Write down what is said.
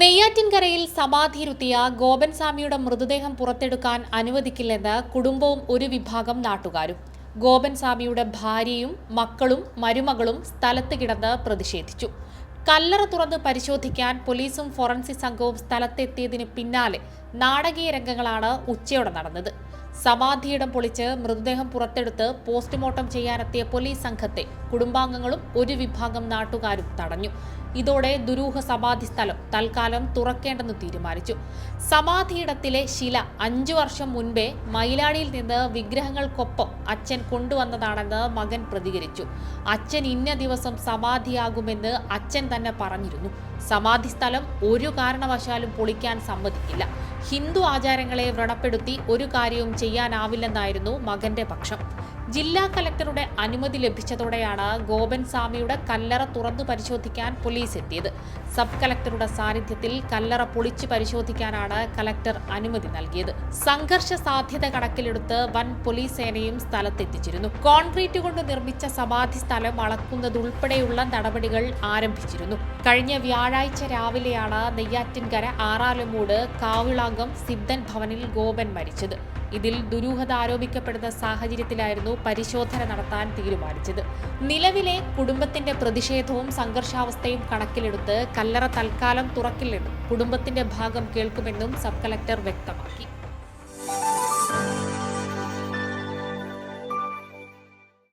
നെയ്യാറ്റിൻകരയിൽ സമാധിയിരുത്തിയ ഗോപൻ സ്വാമിയുടെ മൃതദേഹം പുറത്തെടുക്കാൻ അനുവദിക്കില്ലെന്ന് കുടുംബവും ഒരു വിഭാഗം നാട്ടുകാരും. ഗോപൻ സ്വാമിയുടെ ഭാര്യയും മക്കളും മരുമകളും സ്ഥലത്ത് കിടന്ന് പ്രതിഷേധിച്ചു. കല്ലറ തുറന്ന് പരിശോധിക്കാൻ പോലീസും ഫോറൻസിക് സംഘവും സ്ഥലത്തെത്തിയതിന് പിന്നാലെ നാടകീയ രംഗങ്ങളാണ് ഉച്ചയോടെ നടന്നത്. സമാധിയിടം പൊളിച്ച് മൃതദേഹം പുറത്തെടുത്ത് പോസ്റ്റ്മോർട്ടം ചെയ്യാനെത്തിയ പോലീസ് സംഘത്തെ കുടുംബാംഗങ്ങളും ഒരു വിഭാഗം നാട്ടുകാരും തടഞ്ഞു. ഇതോടെ ദുരൂഹ സമാധി സ്ഥലം തൽക്കാലം തുറക്കേണ്ടെന്ന് തീരുമാനിച്ചു. സമാധിയിടത്തിലെ ശില അഞ്ചു വർഷം മുൻപേ മൈലാടിയിൽ നിന്ന് വിഗ്രഹങ്ങൾക്കൊപ്പം അച്ഛൻ കൊണ്ടുവന്നതാണെന്ന് മകൻ പ്രതികരിച്ചു. അച്ഛൻ ഇന്ന ദിവസം സമാധിയാകുമെന്ന് അച്ഛൻ തന്നെ പറഞ്ഞിരുന്നു. സമാധി സ്ഥലം ഒരു കാരണവശാലും പൊളിക്കാൻ സമ്മതിക്കില്ല. ഹിന്ദു ആചാരങ്ങളെ വ്രണപ്പെടുത്തി ഒരു കാര്യവും ചെയ്യാനാവില്ലെന്നായിരുന്നു മകന്റെ പക്ഷം. ജില്ലാ കലക്ടറുടെ അനുമതി ലഭിച്ചതോടെയാണ് ഗോപൻ സ്വാമിയുടെ കല്ലറ തുറന്നു പരിശോധിക്കാൻ പോലീസ് എത്തിയത്. സബ് കലക്ടറുടെ സാന്നിധ്യത്തിൽ കല്ലറ പൊളിച്ച് പരിശോധിക്കാനാണ് കലക്ടർ അനുമതി നൽകിയത്. സംഘർഷ സാധ്യത കണക്കിലെടുത്ത് വൻ പോലീസ് സേനയും സ്ഥലത്തെത്തിച്ചിരുന്നു. കോൺക്രീറ്റ് കൊണ്ട് നിർമ്മിച്ച സമാധി സ്ഥലം അളക്കുന്നതുൾപ്പെടെയുള്ള നടപടികൾ ആരംഭിച്ചിരുന്നു. കഴിഞ്ഞ വ്യാഴാഴ്ച രാവിലെയാണ് നെയ്യാറ്റിൻകര ആറാലുമൂട് കാവിളാങ്കം സിദ്ധൻ ഭവനിൽ ഗോപൻ മരിച്ചത്. ഇതിൽ ദുരൂഹത ആരോപിക്കപ്പെടുന്ന സാഹചര്യത്തിലായിരുന്നു പരിശോധന നടത്താൻ തീരുമാനിച്ചത്. നിലവിലെ കുടുംബത്തിന്റെ പ്രതിഷേധവും സംഘർഷാവസ്ഥയും കണക്കിലെടുത്ത് കല്ലറ തൽക്കാലം തുറക്കില്ലെന്നും കുടുംബത്തിന്റെ ഭാഗം കേൾക്കുമെന്നും സബ് കളക്ടർ വ്യക്തമാക്കി.